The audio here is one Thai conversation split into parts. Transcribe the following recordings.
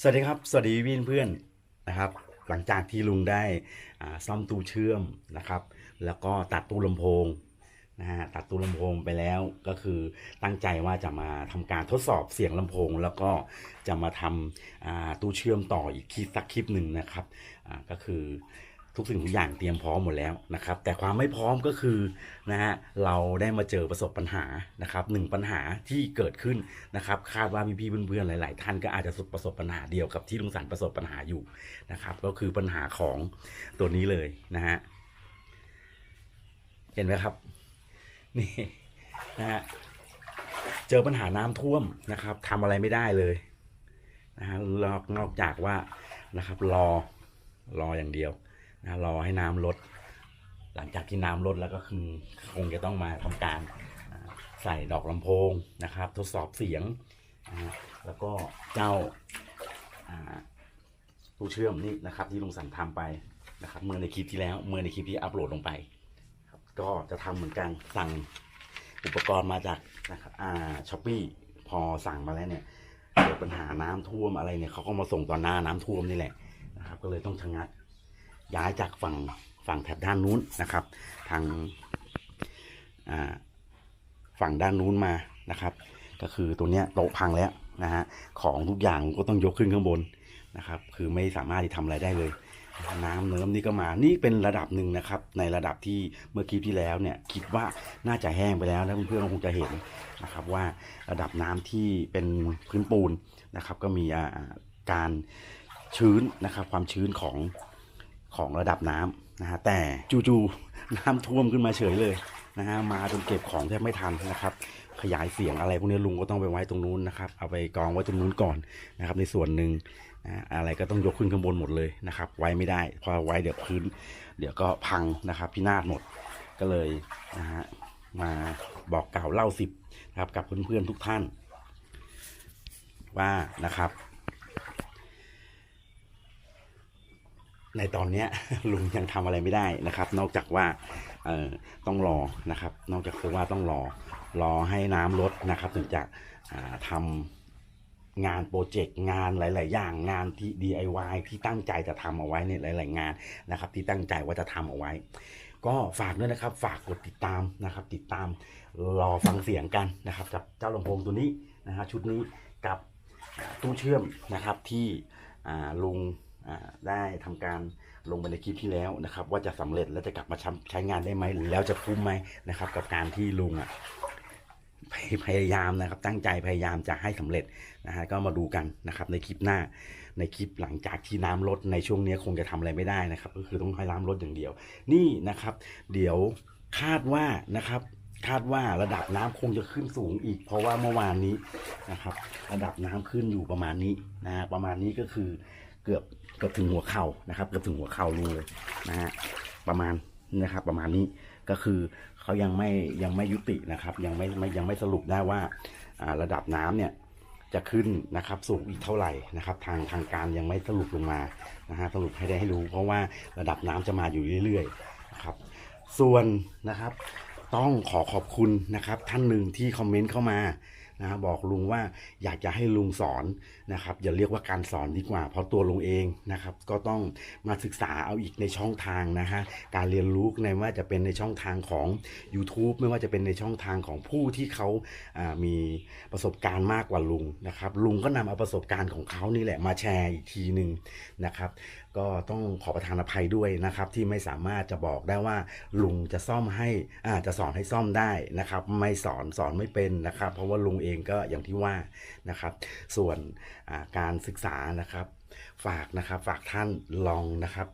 สวัสดีครับ สวัสดีวินเพื่อนนะครับ หลังจากที่ลุงได้ซ่อมตู้เชื่อมนะครับ แล้วก็ตัดตู้ลำโพงนะฮะตัดตู้ลำโพงไปแล้วก็คือตั้งใจว่าจะมาทำการทดสอบเสียงลำโพง แล้วก็จะมาทำอ่าตู้เชื่อมต่ออีกคลิปสักคลิปหนึ่งนะครับก็คือ ทุกสิ่งทุกอย่างเตรียมพร้อมหมดแล้วนะครับ แต่ความไม่พร้อมก็คือนะฮะเราได้มาเจอประสบปัญหานะครับหนึ่งปัญหาที่เกิดขึ้นนะครับ คาดว่าพี่ๆเพื่อนๆหลาย ๆ ท่านก็อาจจะประสบปัญหาเดียวกับที่ลุงสันประสบปัญหาอยู่นะครับ ก็คือปัญหาของตัวนี้เลยนะฮะเห็นไหมครับนี่นะฮะเจอปัญหาน้ำท่วมนะครับทำอะไรไม่ได้เลยนะฮะนอกจากว่านะครับรอรออย่างเดียว นะรอให้น้ำลด หลังจากที่น้ำลดแล้วก็คือคงจะต้องมาทำการใส่ดอกลำโพงนะครับ ทดสอบเสียงนะแล้วก็เจ้าตู้เชื่อมนี่นะครับ ที่ลุงสันทำไปนะครับ เมื่อในคลิปที่แล้วเมื่อในคลิปที่อัปโหลดลงไป ก็จะทำเหมือนกันสั่งอุปกรณ์มาจากนะครับอ่าช้อปปี้พอสั่งมาแล้วเนี่ยเกิดปัญหาน้ำท่วมอะไรเนี่ยเขาก็มาส่งตอนหน้าน้ำท่วมนี่แหละนะครับ ก็เลยต้องชะงัก ย้ายจากฝั่งฝั่งแถบด้านนู้นนะครับ ทางฝั่งด้านนู้นมานะครับ ก็คือตัวเนี้ยโตพังแล้วนะฮะของทุกอย่างก็ต้องยกขึ้นข้างบนนะครับ คือไม่สามารถที่ทำอะไรได้เลย น้ำเนิ้มนี่ก็มานี่เป็นระดับหนึ่งนะครับ ในระดับที่เมื่อกี้ที่แล้วเนี่ยคิดว่าน่าจะแห้งไปแล้วนะเพื่อนๆคงจะเห็นนะครับว่าระดับน้ำที่เป็นพื้นปูนนะครับ ก็มีอาการชื้นนะครับ ความชื้นของ ของระดับน้ำนะฮะแต่จู่ๆน้ำท่วมขึ้นมาเฉยเลยนะฮะมาจนเก็บของแทบไม่ทันนะครับ ขยายเสียงอะไรพวกนี้ลุงก็ต้องไปไว้ตรงนู้นนะครับ เอาไปกองไว้ตรงนู้นก่อนนะครับ ในส่วนหนึ่งนะอะไรก็ต้องยกขึ้นข้างบนหมดเลยนะครับ ไว้ไม่ได้พอไว้เดี๋ยวพื้น เดี๋ยวก็พังนะครับพินาศหมดก็เลยนะฮะมาบอกกล่าวเล่าสิบนะครับกับเพื่อนๆทุกท่านว่านะครับ ในตอนนี้ลุงยังทำอะไรไม่ได้นะครับ นอกจากว่าต้องรอนะครับ นอกจากคือว่าต้องรอรอให้น้ำลดนะครับ ถึงจะอ่าทำงานโปรเจกต์งานหลาย ๆ อย่างงานที่ DIY ที่ตั้งใจจะทำเอาไว้ในหลาย ๆ งานนะครับ ที่ตั้งใจว่าจะทำเอาไว้ ก็ฝากด้วยนะครับ ฝากกดติดตามนะครับ ติดตามรอฟังเสียงกันนะครับ กับเจ้าลำโพงตัวนี้นะฮะชุดนี้กับตู้เชื่อมนะครับที่ลุง ได้ทำการลงไปในคลิปที่แล้วนะครับ ว่าจะสำเร็จและจะกลับมาใช้งานได้ไหมหรือแล้วจะคุ้มไหมนะครับ กับการที่ลุงอะพยพยายามนะครับ ตั้งใจพยายามจะให้สำเร็จนะฮะก็มาดูกันนะครับ ในคลิปหน้าในคลิปหลังจากที่น้ำลดในช่วงนี้คงจะทำอะไรไม่ได้นะครับ ก็คือต้องให้น้ำลดอย่างเดียว นี่นะครับ เดี๋ยวคาดว่านะครับ คาดว่าระดับน้ำคงจะขึ้นสูงอีก เพราะว่าเมื่อวานนี้นะครับ ระดับน้ำขึ้นอยู่ประมาณนี้นะฮะประมาณนี้ก็คือ เกือบเกือบถึงหัวเข่านะครับ เกือบถึงหัวเข่าลุงเลยนะฮะประมาณนะครับ ประมาณนี้ก็คือเขายังไม่ยังไม่ยุตินะครับ ยังไม่ไม่ยังไม่สรุปได้ว่าอ่าระดับน้ำเนี่ยจะขึ้นนะครับสูงอีกเท่าไหร่นะครับ ทางทางการยังไม่สรุปลงมานะฮะสรุปให้ได้ให้รู้ เพราะว่าระดับน้ำจะมาอยู่เรื่อยๆนะครับ ส่วนนะครับ ต้องขอขอบคุณนะครับ ท่านหนึ่งที่คอมเมนต์เข้ามา นะบอกลุงว่าอยากจะให้ลุงสอนนะครับอย่าเรียกว่าการสอนดีกว่า เพราะตัวลุงเองนะครับก็ต้องมาศึกษาเอาอีกในช่องทางนะฮะการเรียนรู้ในว่าจะเป็นในช่องทางของ YouTube ไม่ว่าจะเป็นในช่องทางของผู้ที่เขาามีประสบการณ์มากกว่าลุงนะครับลุงก็นำเอาประสบการณ์ของเขานี่แหละมาแชร์อีกทีหนึ่งนะครับ ก็ต้องขอประทานอภัยด้วยนะครับ ที่ไม่สามารถจะบอกได้ว่า ลุงจะซ่อมให้อ่าจะสอนให้ซ่อมได้นะครับ ไม่สอนสอนไม่เป็นนะครับ เพราะว่าลุงเองก็อย่างที่ว่านะครับ ส่วนาการศึกษานะครับฝากนะครับฝากท่านลองนะครับ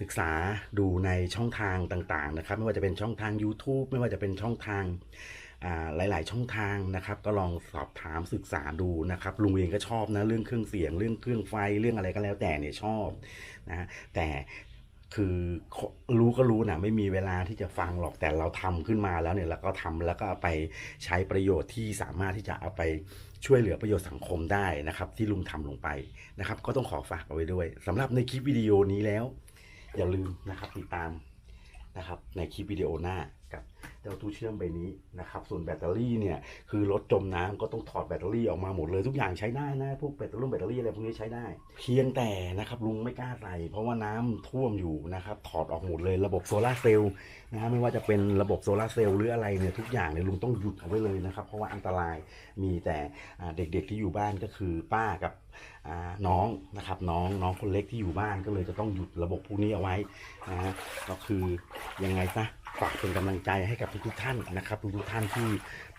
ศึกษาดูในช่องทางต่างๆนะครับ ไม่ว่าจะเป็นช่องทาง YouTube ไม่ว่าจะเป็นช่องทาง หลาย ๆ ช่องทางนะครับ ก็ลองสอบถามศึกษาดูนะครับลุงเองก็ชอบนะเรื่องเครื่องเสียง เรื่องเครื่องไฟเรื่องอะไรก็แล้วแต่เนี่ยชอบนะแต่คือรู้ก็รู้นะไม่มีเวลาที่จะฟังหรอกแต่เราทำขึ้นมาแล้วเนี่ยแล้วก็ทำแล้วก็ไปใช้ประโยชน์ที่สามารถที่จะเอาไปช่วยเหลือประโยชน์สังคมได้นะครับ ที่ลุงทำลงไปนะครับ ก็ต้องขอฝากเอาไว้ด้วยสำหรับในคลิปวิดีโอนี้แล้ว อย่าลืมนะครับติดตามนะครับในคลิปวิดีโอหน้า กับเจ้าตู้เชื่อมใบนี้นะครับ ส่วนแบตเตอรี่เนี่ยคือรถจมน้ำก็ต้องถอดแบตเตอรี่ออกมาหมดเลยทุกอย่างใช้ได้นะพวกแบตเตอรี่แบตเตอรี่อะไรพวกนี้ใช้ได้ เพียงแต่นะครับลุงไม่กล้าใส่เพราะว่าน้ำท่วมอยู่นะครับถอดออกหมดเลยระบบโซลาเซลล์นะฮะไม่ว่าจะเป็นระบบโซลาเซลล์หรืออะไรเนี่ยทุกอย่างเนี่ยลุงต้องหยุดเอาไว้เลยนะครับเพราะว่าอันตรายมีแต่เด็กๆที่อยู่บ้านก็คือป้ากับน้องนะครับน้องน้องคนเล็กที่อยู่บ้านก็เลยจะต้องหยุดระบบพวกนี้เอาไว้นะฮะก็คือยังไงซะ ฝากเป็นกำลังใจให้กับทุกๆท่านนะครับทุกๆท่านที่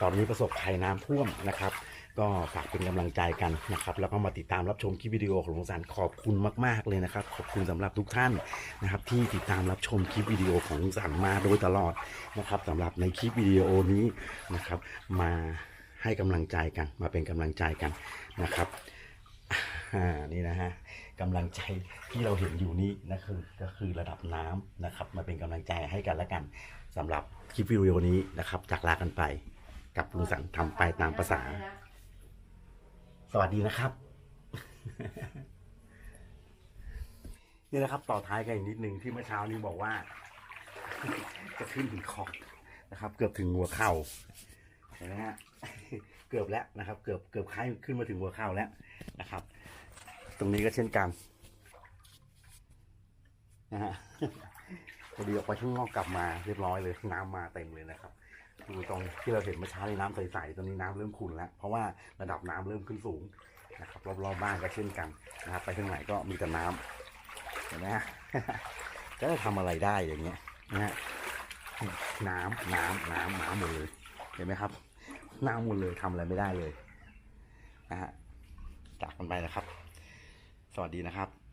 ตอนนี้ประสบภัยน้ำท่วมนะครับ ก็ฝากเป็นกำลังใจกันนะครับ แล้วก็มาติดตามรับชมคลิปวิดีโอของลุงสันขอบคุณมาก ๆเลยนะครับ ขอบคุณสำหรับทุกท่านนะครับ ที่ติดตามรับชมคลิปวิดีโอของลุงสันมาโดยตลอดนะครับสำหรับในคลิปวิดีโอนี้นะครับ มาให้กำลังใจกันมาเป็นกำลังใจกันนะครับ อ่านี่นะฮะกำลังใจที่เราเห็นอยู่นี้นะคือก็คือระดับน้ำนะครับมาเป็นกำลังใจให้กันและกันสำหรับคลิปวิดีโอนี้นะครับจากลากันไป กับลุงสันทำไปตามภาษา สวัสดีนะครับ นี่นะครับต่อท้ายกันอีกนิดนึงที่เมื่อเช้านี้บอกว่า จะขึ้นถึงขอบนะครับ เกือบถึงหัวเข่าเห็นไหมฮะเกือบแล้วนะครับ เกือบเกือบคล้ายขึ้นมาถึงหัวเข่าแล้วนะครับ ตรงนี้ก็เช่นกันนะฮะพอดีออกไปข้างนอกกลับมาเรียบร้อยเลยน้ำมาเต็มเลยนะครับดูตรงที่เราเห็นเมื่อเช้าในน้ำใสๆตอนนี้น้ำเริ่มขุ่นแล้ว เพราะว่าระดับน้ำเริ่มขึ้นสูงนะครับรอบๆบ้านก็เช่นกันนะครับไปทางไหนก็มีแต่น้ำเห็นไหมฮะจะได้ทำอะไรได้อย่างเงี้ยนะฮะน้ำน้ำน้ำน้ำหมดเลยเห็นไหมครับน้ำหมดเลยทำอะไรไม่ได้เลยนะฮะจากกันไปนะครับ วัสดีนะครับ